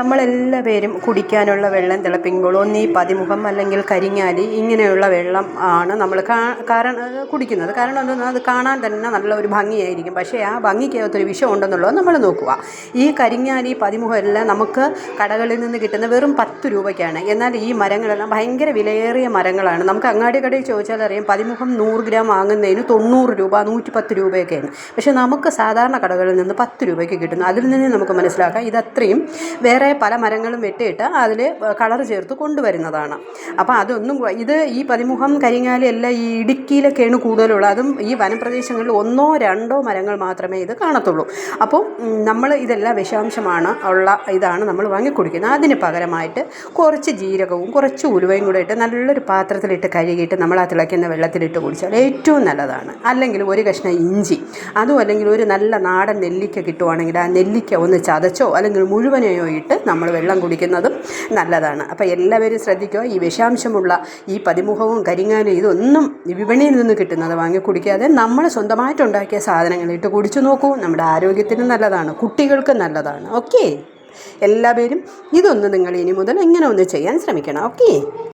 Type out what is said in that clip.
നമ്മളെല്ലാ പേരും കുടിക്കാനുള്ള വെള്ളം തിളപ്പിക്കുമ്പോൾ ഒന്നീ പതിമുഖം അല്ലെങ്കിൽ കരിങ്ങാലി ഇങ്ങനെയുള്ള വെള്ളം ആണ് നമ്മൾ കാരണം കുടിക്കുന്നത്. കാരണം എന്തെന്നാൽ അത് കാണാൻ തന്നെ നല്ല ഒരു ഭംഗിയായിരിക്കും. പക്ഷേ ആ ഭംഗിക്കകത്തൊരു വിഷം ഉണ്ടെന്നുള്ളത് നമ്മൾ നോക്കുക. ഈ കരിങ്ങാലി പതിമുഖം എല്ലാം നമുക്ക് കടകളിൽ നിന്ന് കിട്ടുന്ന വെറും പത്ത് രൂപയ്ക്കാണ്. എന്നാൽ ഈ മരങ്ങളെല്ലാം ഭയങ്കര വിലയേറിയ മരങ്ങളാണ്. നമുക്ക് അങ്ങാടി കടയിൽ ചോദിച്ചാൽ അറിയാം പതിമുഖം നൂറ് ഗ്രാം വാങ്ങുന്നതിന് തൊണ്ണൂറ് രൂപ നൂറ്റി പത്ത് രൂപയൊക്കെയാണ്. പക്ഷേ നമുക്ക് സാധാരണ കടകളിൽ നിന്ന് പത്ത് രൂപയ്ക്ക് കിട്ടുന്നു. അതിൽ നിന്ന് നമുക്ക് മനസ്സിലാക്കാം ഇതത്രയും വേറെ പല മരങ്ങളും വെട്ടിയിട്ട് അതിൽ കളർ ചേർത്ത് കൊണ്ടുവരുന്നതാണ്. അപ്പോൾ അതൊന്നും ഇത് ഈ പതിമുഖം കരിങ്ങാലി എല്ലാം ഈ ഇടുക്കിയിലൊക്കെയാണ് കൂടുതലുള്ളത് അതും ഈ വനപ്രദേശങ്ങളിൽ ഒന്നോ രണ്ടോ മരങ്ങൾ മാത്രമേ ഇത് കാണത്തുള്ളൂ. അപ്പോൾ നമ്മൾ ഇതെല്ലാം വിഷാംശമാണ് ഉള്ള ഇതാണ് നമ്മൾ വാങ്ങി കുടിക്കുന്നത് അതിന് പകരമായിട്ട് കുറച്ച് ജീരകവും കുറച്ച് ഉലുവയും കൂടെ ഇട്ട് നല്ലൊരു പാത്രത്തിലിട്ട് കഴുകിയിട്ട് നമ്മൾ ആ തിളയ്ക്കുന്ന വെള്ളത്തിലിട്ട് കുടിച്ചാൽ ഏറ്റവും നല്ലതാണ്. അല്ലെങ്കിൽ ഒരു കഷ്ണം ഇഞ്ചി. അതും അല്ലെങ്കിൽ ഒരു നല്ല നാടൻ നെല്ലിക്ക കിട്ടുവാണെങ്കിൽ ആ നെല്ലിക്ക ഒന്ന് ചതച്ചോ അല്ലെങ്കിൽ മുഴുവനെയോ ഇട്ട് നമ്മൾ വെള്ളം കുടിക്കുന്നതും നല്ലതാണ്. അപ്പോൾ എല്ലാവരും ശ്രദ്ധിക്കുക ഈ വിഷാംശമുള്ള ഈ പതിമുഖവും കരിങ്ങാനും ഇതൊന്നും വിപണിയിൽ നിന്ന് കിട്ടുന്നത് വാങ്ങി കുടിക്കാതെ നമ്മൾ സ്വന്തമായിട്ടുണ്ടാക്കിയ സാധനങ്ങളിട്ട് കുടിച്ചു നോക്കൂ. നമ്മുടെ ആരോഗ്യത്തിനും നല്ലതാണ് കുട്ടികൾക്കും നല്ലതാണ്. ഓക്കെ? എല്ലാവരും ഇതൊന്ന് നിങ്ങൾ ഇനി മുതൽ ഇങ്ങനെ ഒന്ന് ചെയ്യാൻ ശ്രമിക്കണം. ഓക്കെ?